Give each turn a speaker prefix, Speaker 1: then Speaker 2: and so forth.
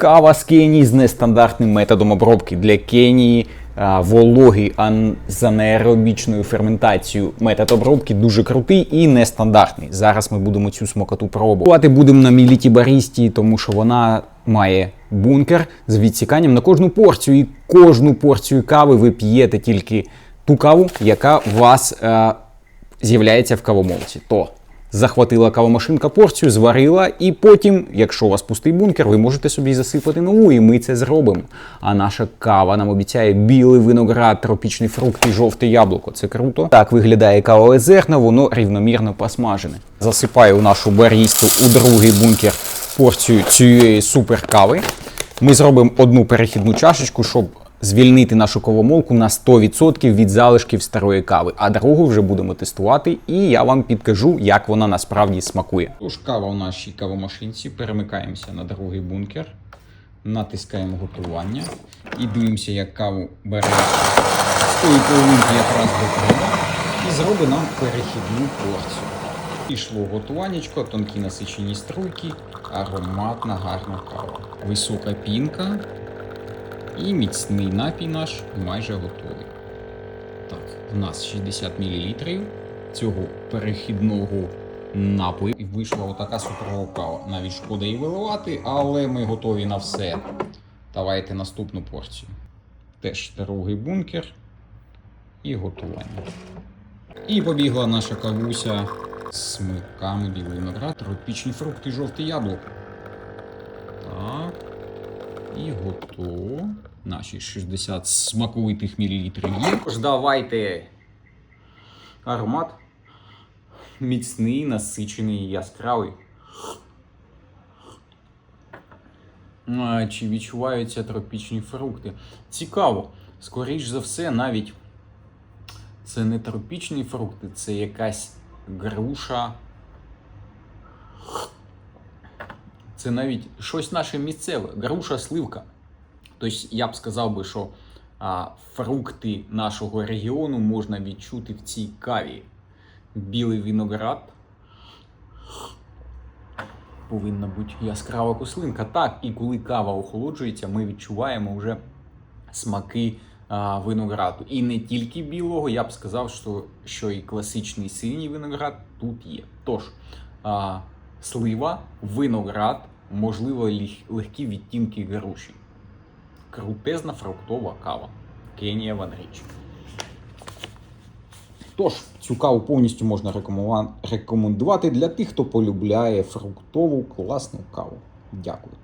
Speaker 1: Кава з Кенії з нестандартним методом обробки для Кенії. а, Вологий ан- з анаеробічною ферментацією метод обробки дуже крутий і нестандартний. Зараз ми будемо цю смокоту пробувати. Будемо на міліті барісті, тому що вона має бункер з відсіканням на кожну порцію. І кожну порцію кави ви п'єте тільки ту каву, яка у вас е, з'являється в кавомолці. То захватила кавомашинка порцію, зварила, і потім, якщо у вас пустий бункер, ви можете собі засипати нову, і ми це зробимо. А наша кава нам обіцяє білий виноград, тропічний фрукт і жовте яблуко. Це круто. Так виглядає кавове зерно, воно рівномірно посмажене. Засипаю нашу барісту у другий бункер порцію цієї суперкави. Ми зробимо одну перехідну чашечку, щоб звільнити нашу кавомолку на 100% від залишків старої кави. А другу вже будемо тестувати, і я вам підкажу, як вона насправді смакує. Тож кава в нашій кавомашинці. Перемикаємося на другий бункер, натискаємо готування і дивимося, як каву бере з тої половинки якраз до треба, і зробить нам перехідну порцію. Пішло готуваннячко, тонкі насичені струйки, ароматна гарна кава. Висока пінка і міцний напій наш майже готовий. Так, в нас 60 мл цього перехідного напою. І вийшла отака суперова. Навіть шкода її виливати, але ми готові на все. Давайте наступну порцію. Теж другий бункер і готування. І побігла наша кавуся з смиками білий виноград, тропічні фрукти, жовте яблуко. Так. І готово. Наші 60 смаковитих мілілітрів є. Тож давайте. Аромат міцний, насичений, яскравий. Чи відчуваються тропічні фрукти? Цікаво. Скоріш за все, навіть це не тропічні фрукти, це якась груша. Це навіть щось наше місцеве, груша сливка. Тобто я б сказав би, що а, фрукти нашого регіону можна відчути в цій каві. Білий виноград. Повинна бути яскрава кослинка. Так, і коли кава охолоджується, ми відчуваємо вже смаки а, винограду. І не тільки білого, я б сказав, що, що і класичний синій виноград тут є. Тож, а, слива, виноград, можливо, легкі відтінки груші. Крутезна фруктова кава. Кенія Ванріч. Тож, цю каву повністю можна рекомендувати для тих, хто полюбляє фруктову класну каву. Дякую.